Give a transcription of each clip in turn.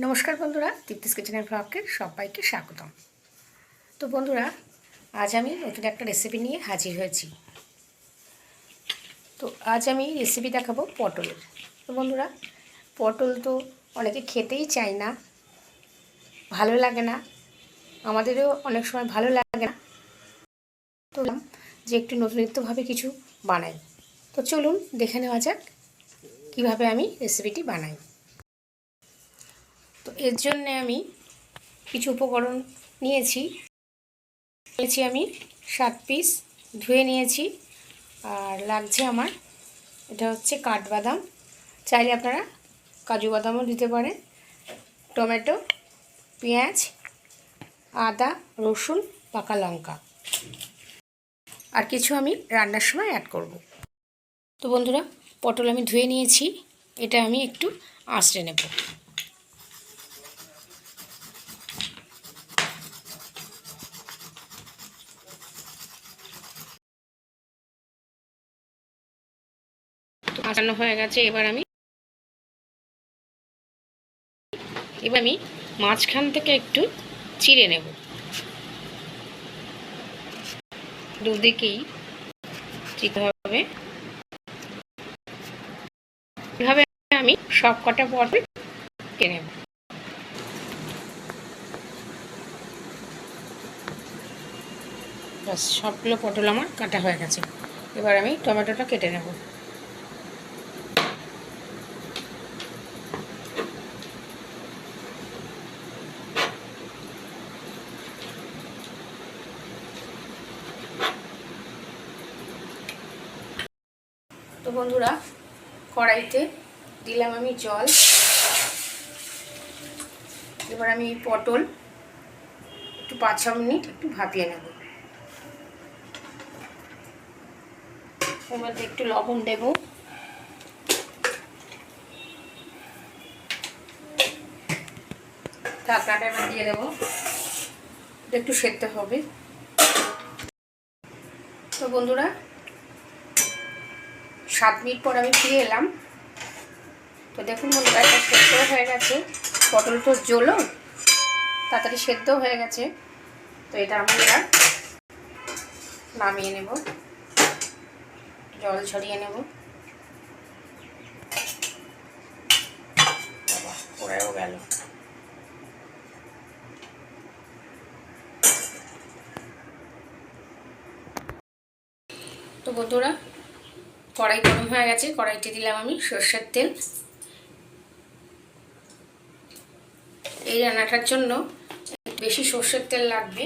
নমস্কার বন্ধুরা তৃপ্তিস কিচেনের ব্লগকে সবাইকে স্বাগতম। তো বন্ধুরা, আজ আমি নতুন একটা রেসিপি নিয়ে হাজির হয়েছি। তো আজ আমি রেসিপি দেখাবো পটলের। তো বন্ধুরা, পটল তো অনেকে খেতেই চায় না, ভালো লাগে না, আমাদেরও অনেক সময় ভালো লাগে না। তো যে একটু নতুনত্বভাবে কিছু বানাই। তো চলুন দেখে নেওয়া যাক কীভাবে আমি রেসিপিটি বানাই। তো এর জন্যে আমি কিছু উপকরণ নিয়েছি। নিয়েছি আমি সাত পিস, ধুয়ে নিয়েছি। আর লাগছে আমার, এটা হচ্ছে কাঠবাদাম। চাইলে আপনারা কাজু বাদামও দিতে পারেন। টমেটো, পেঁয়াজ, আদা, রসুন, পাকা লঙ্কা। আর কিছু আমি রান্নার সময় অ্যাড করব। তো বন্ধুরা, পটল আমি ধুয়ে নিয়েছি। এটা আমি একটু আঁচড়ে নেব। আটানো হয়ে গেছে, এবার আমি এবার আমি মাঝখান থেকে একটু চিড়ে নেব। দুদিকেই চিতে হবে। এভাবে আমি সব কটা পটল কেটে নেব। ব্যাস, সবগুলো পটল আমার কাটা হয়ে গেছে। এবার আমি টমেটোটা কেটে নেব। তো বন্ধুরা, কড়াইতে দিলাম আমি জল। এবার আমি পটল, একটু পাঁচ ছ মিনিট একটু ভাপিয়ে নেব। মধ্যে একটু লবণ দেব। ঢাকনাটা এবার দিয়ে দেবো। একটু সেদ্ধ হবে। তো বন্ধুরা সাত মিনিট পর আমি ফিরে এলাম। তো দেখুন বন্ধুরা সেদ্ধ হয়ে গেছে। পটল তো জ্বলো, তাড়াতাড়ি সেদ্ধ হয়ে গেছে। তো এটা আমি এবার নামিয়ে নেব। জল ছড়িয়ে নেব। গেল। তো বন্ধুরা কড়াই গরম হয়ে গেছে, কড়াইতে দিলাম আমি সর্ষের তেল। এই রান্নাটার জন্য বেশি সর্ষের তেল লাগবে।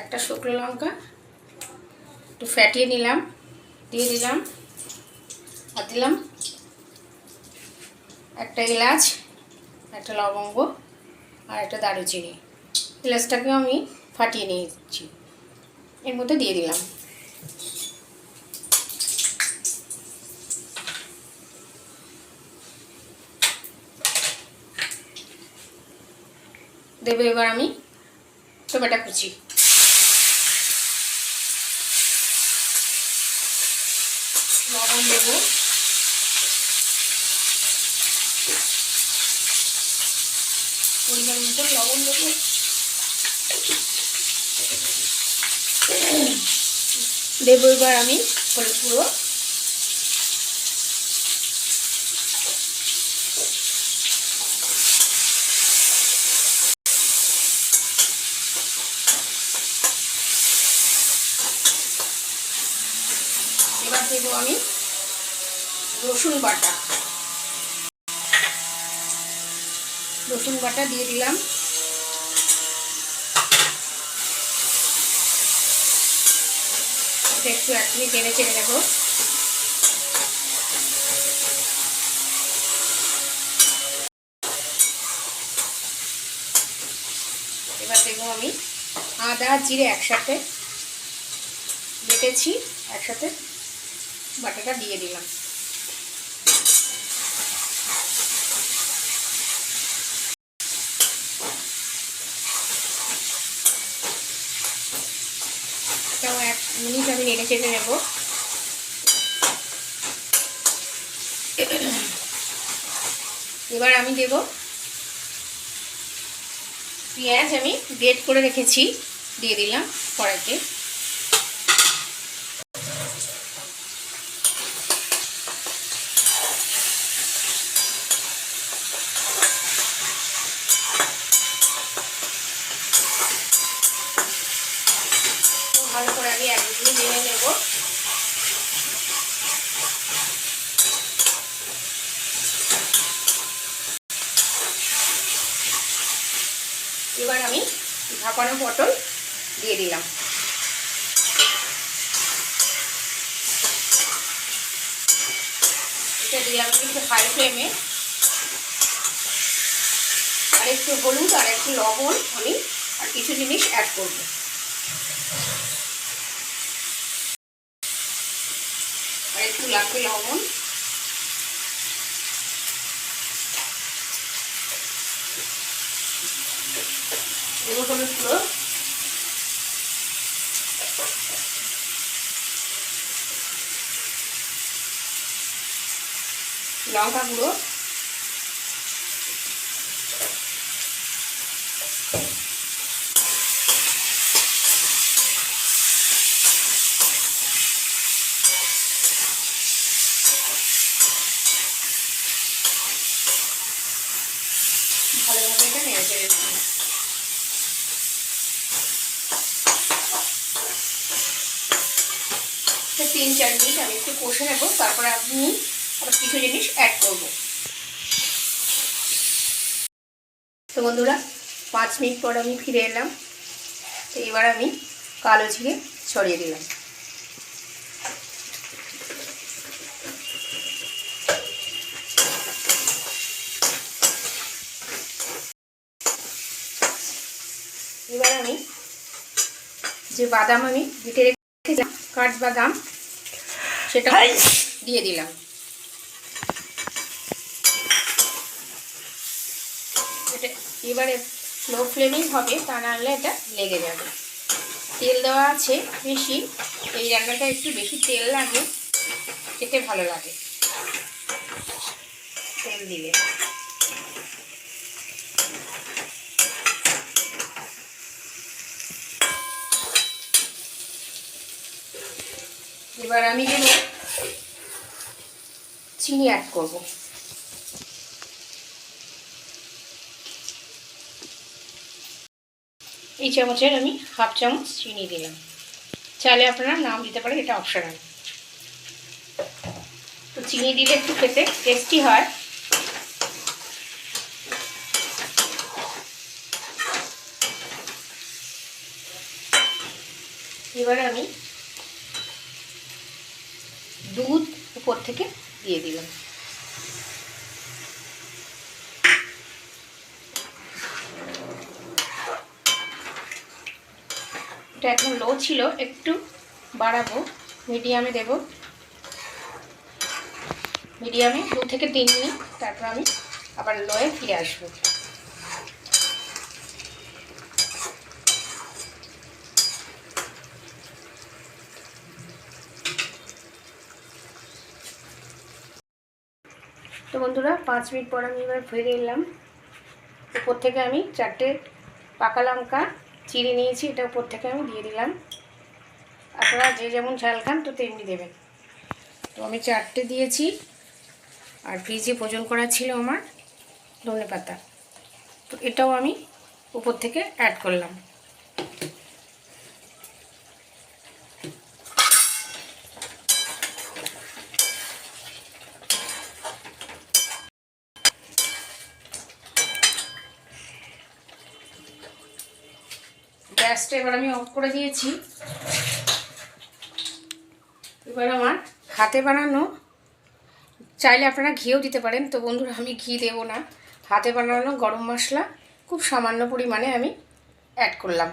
একটা শুকনো লঙ্কা, একটু ফ্যাটিয়ে নিলাম, দিয়ে দিলাম, আর দিলাম একটা এলাচ, একটা লবঙ্গ, আর একটা দারুচিনি। এলাচটাকেও আমি ফাটিয়ে নিয়েছি। এর মধ্যে দিয়ে দিলাম। দেবো এবার আমি টমেটো কুচি। লবণ দেবো পরিমাণ মতো লবণ দেবো দেবো এবার আমি হলুদ গুঁড়ো এবার দেবো আমি রসুন বাটা। রসুন বাটা দিয়ে দিলাম। এটা একটু এক মিনিট টেনে চেড়ে নেব। এবার দেবো আমি আদা, জিরে একসাথে বেটেছি, একসাথে বাটাটা দিয়ে দিলাম এটাও এক মিনিট আমি নেড়ে চেড়ে নেব। এবার আমি দেব পেঁয়াজ আমি গ্রেট করে রেখেছি, দিয়ে দিলাম কড়াইতে তো ভালো করে আমি একদিকে ভেঙে নেব এবার আমি ঢাকানো পটল দিয়ে দিলাম। এটা দিলাম একটু হাই ফ্লেমে আর একটু হলুদ আর একটু লবণ আমি আর কিছু জিনিস অ্যাড করব। আর একটু লাগবে লবণ। দেবো হলুদ গুঁড়ো লঙ্কা গুঁড়ো ভালোভাবে এটা নেড়ে চেড়ে দেবো তো তিন চার মিনিট আমি একটু কষে নেব, তারপরে আপনি আবার কিছু জিনিস অ্যাড করব। তো বন্ধুরা, পাঁচ মিনিট পর আমি ফিরে এলাম। তো এবার আমি কালো জিরে ছড়িয়ে দিলাম। এবার আমি যে বাদাম আমি বেটে রেখেছিলাম কাঠবাদাম সেটা দিয়ে দিলাম। এটা এবারে স্লো ফ্লেমেই হবে তা নাহলে এটা লেগে যাবে। তেল দেওয়া আছে বেশি এই রান্নাটা একটু বেশি তেল লাগে খেতে ভালো লাগে। তেল দিলে। এবার আমি দেব চিনি অ্যাড করব। এই চামচের আমি হাফ চামচ চিনি দিলাম। চাইলে আপনারা নাম দিতে পারেন, এটা অপশনাল তো চিনি দিলে একটু খেতে টেস্টি হয়। এবার আমি দুধ উপর থেকে দিয়ে দিলাম। এটা এখন লো ছিল, একটু বাড়াবো মিডিয়ামে দেব। মিডিয়ামে দু থেকে তিন মিনিট, তারপর আমি আবার লোয়ে ফিরে আসব। তো বন্ধুরা, পাঁচ মিনিট পর আমি এবার ফিরে এলাম উপর থেকে আমি চারটে পাকা লঙ্কা চিড়ে নিয়েছি, এটা উপর থেকে আমি দিয়ে দিলাম। আপনারা যে যেমন ঝাল খান, তো তেমনি দেবেন। তো আমি চারটে দিয়েছি, আর ফ্রিজে ভোজন করা ছিল আমার ধনে পাতা তো এটাও আমি উপর থেকে অ্যাড করলাম। গ্যাসটা এবার আমি অফ করে দিয়েছি। এবার আমার হাতে বানানো, চাইলে আপনারা ঘিও দিতে পারেন, তো বন্ধুরা আমি ঘি দেবো না। হাতে বানানো গরম মশলা খুব সামান্য পরিমাণে আমি অ্যাড করলাম।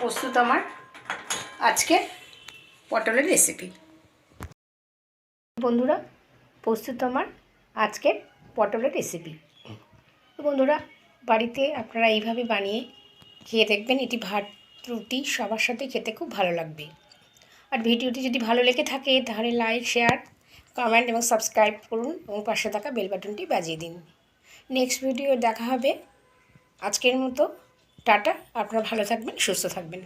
প্রস্তুত আমার আজকে পটলের রেসিপি বন্ধুরা, প্রস্তুত আমার আজকের পটলের রেসিপি বন্ধুরা, বাড়িতে আপনারা এইভাবে বানিয়ে খেয়ে দেখবেন, এটি ভাত, রুটি সবার সাথে খেতে খুব ভালো লাগবে। আর ভিডিওটি যদি ভালো লেগে থাকে, তাহলে লাইক শেয়ার কমেন্ট এবং সাবস্ক্রাইব করুন এবং পাশে থাকা বেল বাটনটি বাজিয়ে দিন। নেক্সট ভিডিও দেখা হবে। আজকের মতো, টাটা। আপনারা ভালো থাকবেন, সুস্থ থাকবেন।